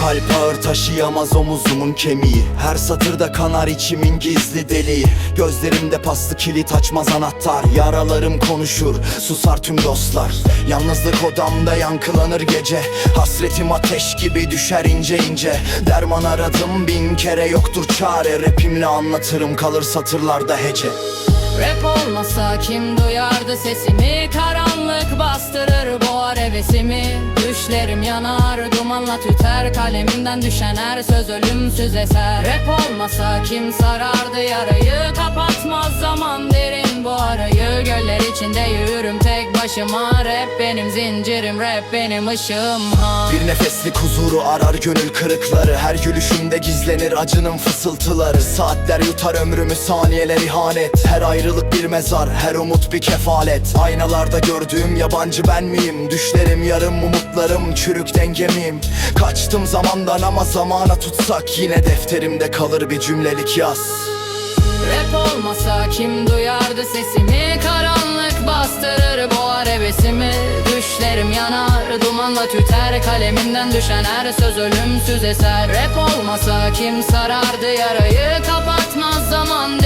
kalp ağır taşıyamaz omuzumun kemiği. Her satırda kanar içimin gizli deliği. Gözlerimde paslı kilit açmaz anahtar. Yaralarım konuşur susar tüm dostlar. Yalnızlık odamda yankılanır gece. Hasretim ateş gibi düşer ince ince. Derman aradım bin kere yoktur çare. Rapimle anlatırım kalır satırlarda hece. Rap olmasa kim duyardı sesimi? Karanlık bastırır boğar hevesimi Düşlerim yanar dumanla tüter Kalemimden düşen her söz ölümsüz eser. Rap olmasa kim sarardı yarayı? Kapatmaz zaman derin bu arayı. Göller içinde tek başıma Rap benim zincirim rap benim ışığım ha Bir nefeslik huzuru arar gönül kırıkları. Her gülüşümde gizlenir acının fısıltıları. Saatler yutar ömrümü saniyeler ihanet. Her ayrılık bir mezar her umut bir kefalet. Aynalarda gördüğüm yabancı ben miyim? Düşlerim yarım umutlarım çürük dengemiyim Kaçtım zamandan ama zamana tutsak Yine defterimde kalır bir cümlelik yaz Rap olmasa kim duyardı sesimi dumanla tüter Kalemimden düşen her söz ölümsüz eser. Rap olmasa kim sarardı yarayı? Kapatmaz zaman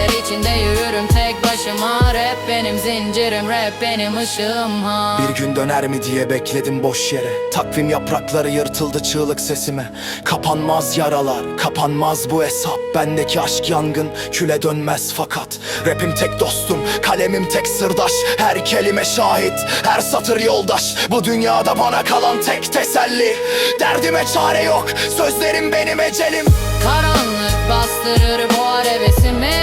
Gölgeler içinde yürürüm tek başıma. Rap benim zincirim rap benim ışığım ha. Bir gün döner mi diye bekledim boş yere. Takvim yaprakları yırtıldı çığlık sesime. Kapanmaz yaralar, kapanmaz bu hesap. Bendeki aşk yangın, küle dönmez fakat. Rapim tek dostum, kalemim tek sırdaş. Her kelime şahit, her satır yoldaş. Bu dünyada bana kalan tek teselli. Derdime çare yok, sözlerim benim ecelim. Karanlık bastırır boğar hevesimi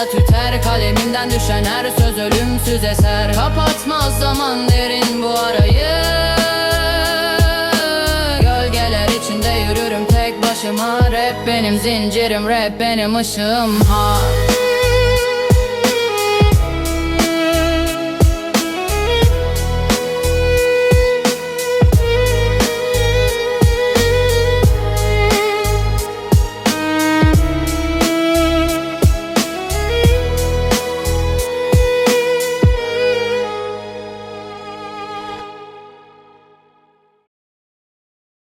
dumanla tüter Kalemimden düşen her söz ölümsüz eser. Kapatmaz zaman derin bu arayı. Gölgeler içinde yürürüm tek başıma. Rap benim zincirim rap benim ışığım. Ha